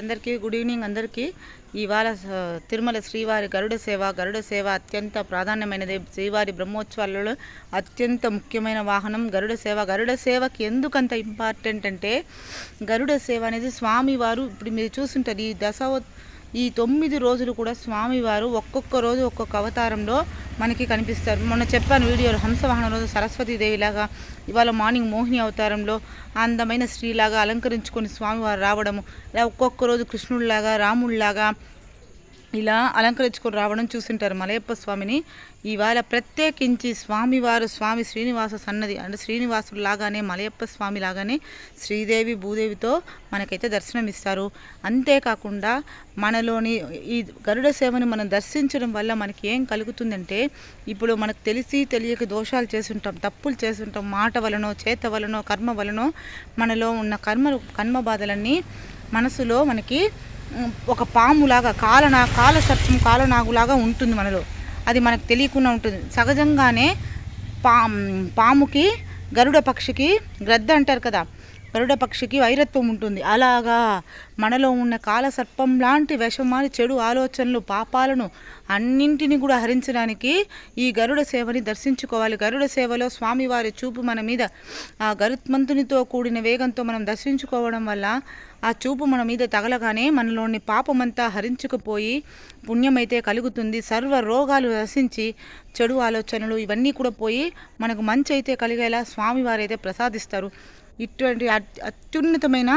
అందరికీ good evening అందరికీ. ఇవాళ తిరుమల శ్రీవారి గరుడ సేవ గరుడ సేవ అత్యంత ప్రాధాన్యమైనది. శ్రీవారి బ్రహ్మోత్సవాలలో అత్యంత ముఖ్యమైన వాహనం గరుడ సేవ. గరుడ సేవకి ఎందుకంత ఇంపార్టెంట్ అంటే గరుడ సేవ అనేది స్వామివారు ఇప్పుడు మీరు చూస్తుంటారు ఈ దశ ఈ తొమ్మిది రోజులు కూడా స్వామివారు ఒక్కొక్క రోజు ఒక్కొక్క అవతారంలో మనకి కనిపిస్తారు. మొన్న చెప్పాను వీడియోలో హంసవాహనం రోజు సరస్వతీదేవిలాగా ఇవాళ మార్నింగ్ మోహిని అవతారంలో అందమైన స్త్రీలాగా అలంకరించుకొని స్వామివారు రావడము ఇలా ఒక్కొక్క రోజు కృష్ణుడిలాగా రాముడిలాగా ఇలా అలంకరించుకొని రావడం చూసింటారు మలయప్ప స్వామిని. ఇవాళ ప్రత్యేకించి స్వామివారు స్వామి శ్రీనివాస సన్నది అంటే శ్రీనివాసుడు లాగానే మలయప్ప స్వామి లాగానే శ్రీదేవి భూదేవితో మనకైతే దర్శనం ఇస్తారు అంతేకాకుండా మనలోని ఈ గరుడ సేవని మనం దర్శించడం వల్ల మనకి ఏం కలుగుతుందంటే ఇప్పుడు మనకు తెలిసి తెలియక దోషాలు చేస్తుంటాం తప్పులు చేస్తుంటాం మాట వలనో చేత వలనో కర్మ వలనో మనలో ఉన్న కర్మ కర్మ బాధలన్నీ మనసులో మనకి ఒక పాములాగా కాలనా కాల కాలనాగులాగా ఉంటుంది మనలో. అది మనకు తెలియకుండా ఉంటుంది. సహజంగానే పా పాముకి గరుడ పక్షికి గ్రద్ద అంటారు కదా గరుడ పక్షికి వైరత్వం ఉంటుంది. అలాగా మనలో ఉన్న కాలసర్పం లాంటి విషమాని చెడు ఆలోచనలు పాపాలను అన్నింటినీ కూడా హరించడానికి ఈ గరుడ సేవని దర్శించుకోవాలి. గరుడ సేవలో స్వామివారి చూపు మన మీద ఆ గరుత్మంతునితో కూడిన వేగంతో మనం దర్శించుకోవడం వల్ల ఆ చూపు మన మీద తగలగానే మనలోని పాపమంతా హరించుకుపోయి పుణ్యమైతే కలుగుతుంది. సర్వ రోగాలు రసించి చెడు ఆలోచనలు ఇవన్నీ కూడా పోయి మనకు మంచి అయితే కలిగేలా స్వామివారు అయితే ప్రసాదిస్తారు. ఇటువంటి అత్యున్నతమైన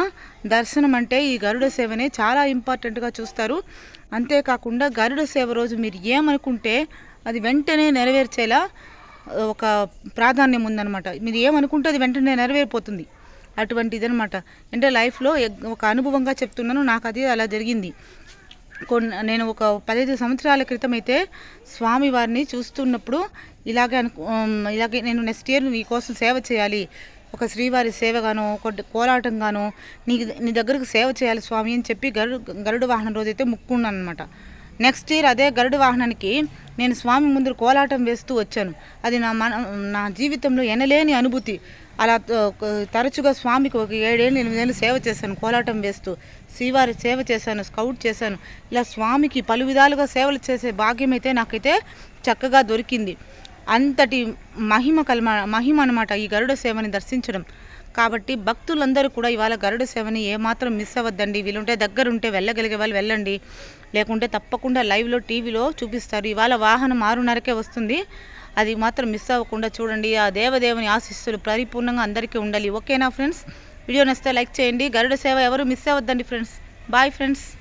దర్శనం అంటే ఈ గరుడ సేవనే చాలా ఇంపార్టెంట్గా చూస్తారు. అంతేకాకుండా గరుడ సేవ రోజు మీరు ఏమనుకుంటే అది వెంటనే నెరవేర్చేలా ఒక ప్రాధాన్యం ఉందన్నమాట. మీరు ఏమనుకుంటే అది వెంటనే నెరవేరిపోతుంది. అటువంటిది అనమాట అంటే లైఫ్లో ఒక అనుభవంగా చెప్తున్నాను నాకు అది అలా జరిగింది. కొన్ని నేను ఒక పదహైదు సంవత్సరాల క్రితం అయితే స్వామివారిని చూస్తున్నప్పుడు ఇలాగే అను ఇలాగే నేను నెక్స్ట్ ఇయర్ నీ కోసం సేవ చేయాలి. ఒక శ్రీవారి సేవగాను ఒక కోలాటంగాను నీ నీ దగ్గరకు సేవ చేయాలి స్వామి అని చెప్పి గరుడు గరుడు వాహనం రోజైతే ముక్కున్నాను అనమాట నెక్స్ట్ ఇయర్ అదే గరుడు వాహనానికి నేను స్వామి ముందు కోలాటం వేస్తూ వచ్చాను. అది నా మన నా జీవితంలో ఎనలేని అనుభూతి. అలా త- తరచుగా స్వామికి ఒక ఏడేళ్ళు ఎనిమిదేళ్ళు సేవ చేశాను కోలాటం వేస్తూ. శ్రీవారి సేవ చేశాను స్కౌట్ చేశాను. ఇలా స్వామికి పలు విధాలుగా సేవలు చేసే భాగ్యం అయితే నాకైతే చక్కగా దొరికింది. అంతటి మహిమ కల్మ మహిమ అనమాట ఈ గరుడ సేవని దర్శించడం. కాబట్టి భక్తులందరూ కూడా ఇవాళ గరుడ సేవని ఏమాత్రం మిస్ అవ్వద్దండి. వీలుంటే దగ్గరుంటే వెళ్ళగలిగే వాళ్ళు వెళ్ళండి. లేకుంటే తప్పకుండా లైవ్లో టీవీలో చూపిస్తారు. ఇవాళ వాహనం ఆరున్నరకే వస్తుంది. అది మాత్రం మిస్ అవ్వకుండా చూడండి. ఆ దేవదేవుని ఆశిస్సులు పరిపూర్ణంగా అందరికీ ఉండాలి. ఓకేనా ఫ్రెండ్స్? వీడియో నచ్చితే లైక్ చేయండి. గరుడ సేవ ఎవరు మిస్ అవ్వద్దండి ఫ్రెండ్స్? Bye friends.